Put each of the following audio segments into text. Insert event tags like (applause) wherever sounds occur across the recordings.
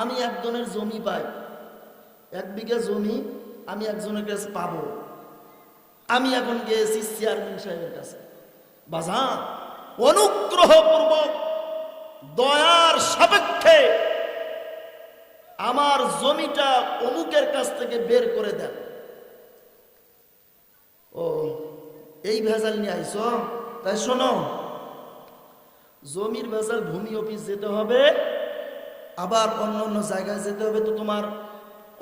আমি একজনের জমি পাই। এক বিঘা জমি আমি একজনের কাছে পাবো। আমি এখন গিয়েছি চেয়ারম্যান সাহেবের কাছে। বাজা অনুগ্রহপূর্বক দয়ার সাপেক্ষে আমার জমিটা অমুকের কাছ থেকে বের করে দেন। ও, এই ভেজাল নিয়ে আইস তাই শোনো, জমির ভেজাল ভূমি অফিস যেতে হবে। আবার অন্য অন্য জায়গায় যেতে হবে তো তোমার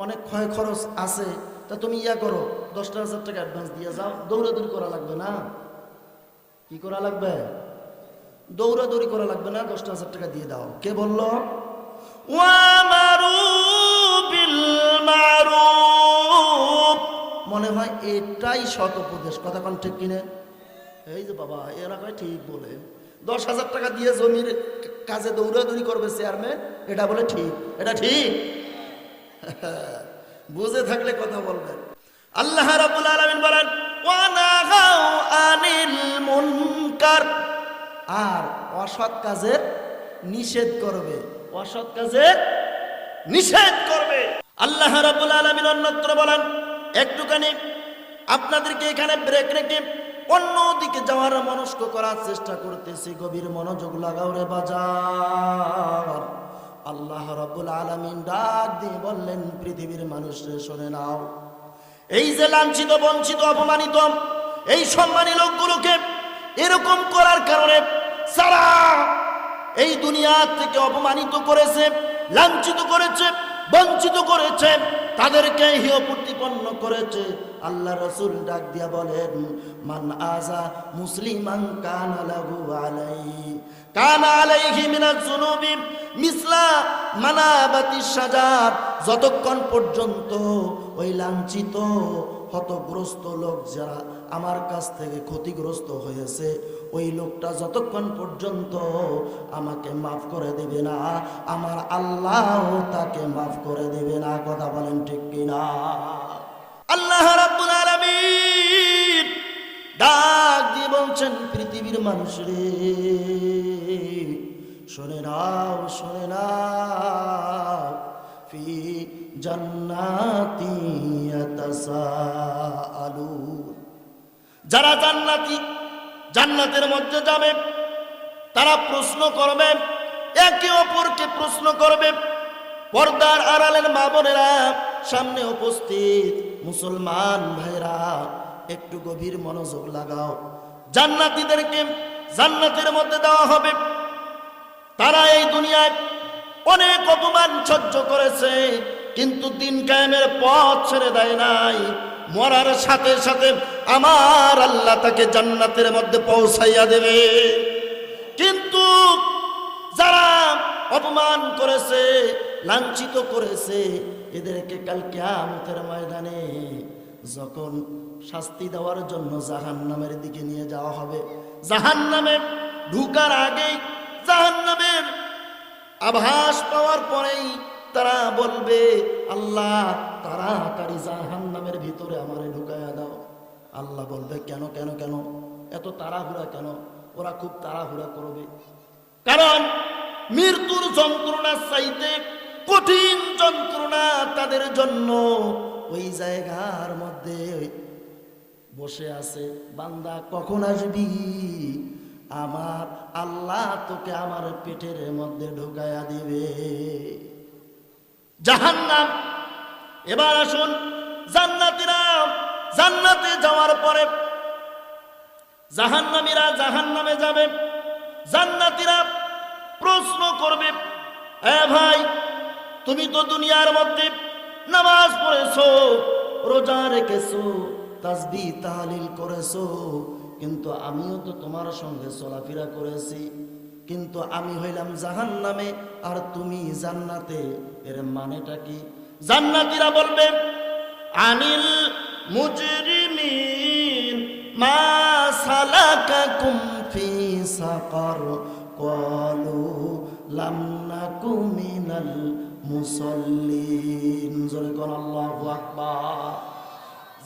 অনেক ক্ষয় খরচ আছে। তা তুমি ইয়া করো, দশটা হাজার টাকা অ্যাডভান্স দিয়ে যাও। দৌড়াদৌড়ি করা লাগবে না। কি করা লাগবে? দৌড়াদৌড়ি করা লাগবে না, দশটা হাজার টাকা দিয়ে দাও। কে বলল? মনে হয় এটাই সৎ উপদেশ। কথা কোন ঠিক কিনে? এই যে বাবা, এরা ঠিক বলে। দশ হাজার টাকা দিয়ে জমির কাজে দৌড়াদৌড়ি করবে চেয়ারম্যান, এটা বলে ঠিক, এটা ঠিক। (laughs) বুঝে থাকলে কথা বলবেন। আল্লাহ রাব্বুল আলামিন বলেন আনিল মুনকার। আর অসৎ কাজের নিষেধ করবে। অসৎ কাজের নিষেধ করবে। আল্লাহ রাব্বুল আলামিন অন্যত্র বলেন, একটুখানি আপনাদেরকে এখানে ব্রেক রেখে অন্য দিকে যাওয়ার মনস্ক করার চেষ্টা করতেছি, গভীর মনোযোগ লাগাও রে বাজার। আল্লাহ রাব্বুল আলামিন ডাক দিয়ে বললেন, পৃথিবীর মানুষরে শোনে নাও। এই যে লাঞ্ছিত, বঞ্চিত, অপমানিত, এই সম্মানী লোকগুলোকে এরকম করার কারণে সারা এই দুনিয়া থেকে অপমানিত করেছে, লাঞ্ছিত করেছে বঞ্চিত করেছে, তাদেরকে হিয় প্রতিপন্ন করেছে। আল্লাহ রসুল ডাক দিয়া বলেন, মান আজা মুসলিমান কান লাহু আলাই কান আলাইহি মিনাজ জুনুবি মিসলা মানাবাতি সাজার যতক্ষণ পর্যন্ত ওই লাঞ্ছিত হতগ্রস্ত লোক যারা আমার কাছ থেকে ক্ষতিগ্রস্ত হয়েছে, ওই লোকটা যতক্ষণ পর্যন্ত আমাকে মাফ করে দেবে না, আমার আল্লাহ তাকে মাফ করে দেবে না, কথা বলেন ঠিক কিনা? আল্লাহ ডাক দিয়ে বলছেন, পৃথিবীর মানুষ রে শোনে নাও শোনে নাও, ফি জান্নাতি ইয়াতাসাআলুন। যারা জান্নাতি জান্নাতের মধ্যে যাবে, তারা প্রশ্ন করবে, একে অপরকে প্রশ্ন করবে। পর্দার আড়ালের মা সামনে উপস্থিত মুসলমান ভাইরা একটু গভীর মনোযোগ লাগাও। জান্নাতীদেরকে জান্নাতের মধ্যে দেওয়া হবে। তারা এই দুনিয়ায় অনেক অপমান সহ্য করেছে, কিন্তু দিন কায়েমের পথ ছেড়ে দেয় নাই। মরার সাথে সাথে আমার আল্লাহ তাকে জান্নাতের মধ্যে পৌঁছাইয়া দেবে। কিন্তু যারা অপমান করেছে, লাঞ্ছিত করেছে, এদেরকে কাল কেয়ামতের ময়দানে যখন শাস্তি দেওয়ার জন্য জাহান নামের দিকে নিয়ে যাওয়া হবে জাহান নামে ঢুকার আগেই জাহান নামের আভাস পাওয়ার পরেই তারা বলবে, আল্লাহ, তাড়াতাড়ি জাহান নামের ভিতরে আমারে ঢুকাইয়া দাও। আল্লাহ বলবে, কেন কেন কেন? এত তাড়াহুড়া কেন? ওরা খুব তাড়াহুড়া করবে। কারণ মৃত্যুর যন্ত্রণা চাইতে কঠিন যন্ত্রণা তাদের জন্য ওই জায়গার মধ্যে বসে আছে, বান্দা, কখন আসবি? আমার আল্লাহ তোকে আমার পেটের মধ্যে ঢুকাইয়া দিবে। জাহান্নাম। এবার আসুন জান্নাতীরা জান্নাতে যাওয়ার পরে জাহান্নামীরা জাহান্নামে যাবে। জান্নাতীরা প্রশ্ন করবে, এ ভাই, তুমি তো দুনিয়ার মধ্যে নামাজ পড়েছো, রোজা রেখেছো তাসবি তাহলিল করেছ কিন্তু আমিও তো তোমার সঙ্গে চলাফেরা করেছি। কিন্তু আমি হইলাম জাহান নামে আর তুমি জান্নাতে। এর মানেটা কি? জান্নাতীরা বলবে, আনিল মুজরিমিন, মা সালাকাকুম ফি সাকার। ক্বালু লাম নাকু মিনাল মুসাল্লিন। জোরে কোন আল্লাহু আকবার।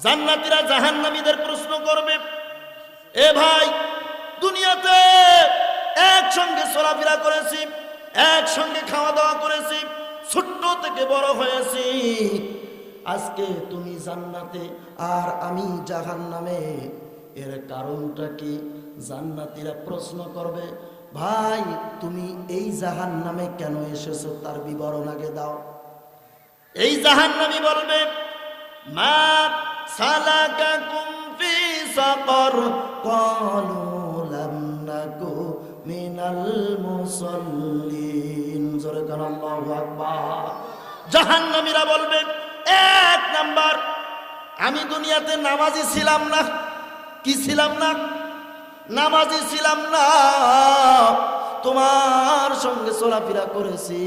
জান্নাতীরা জাহান্নামীদের প্রশ্ন করবে এ ভাই, দুনিয়াতে একসঙ্গে চলাফেরা করেছি, একসঙ্গে খাওয়া দাওয়া করেছি, ছোট্ট থেকে বড় হয়েছি। আজকে তুমি জান্নাতে আর আমি জাহান নামে এর কারণটা কি? জান্নাতীরা প্রশ্ন করবে, ভাই, তুমি এই জাহান নামে কেন এসেছ? তার বিবরণ আগে দাও। এই জাহান নামি বলবে, মা সালাকাকুম ফি সাকর ক্বালু লাম নাকু মিনাল মুসাল্লিন। জোরে কান, আল্লাহু বলবে, এক নাম্বার, আমি দুনিয়াতে নামাজি ছিলাম না। কি ছিলাম না? নামাজি ছিলাম না। তোমার সঙ্গে চলাফেরা করেছি।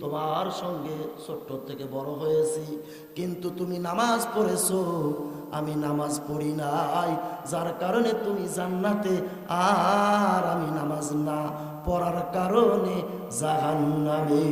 তোমার সঙ্গে ছোট্ট থেকে বড় হয়েছি। কিন্তু তুমি নামাজ পড়েছো। আমি নামাজ পড়ি নাই। যার কারণে তুমি জান্নাতে, আর আমি নামাজ না পড়ার কারণে জাহান্নামে।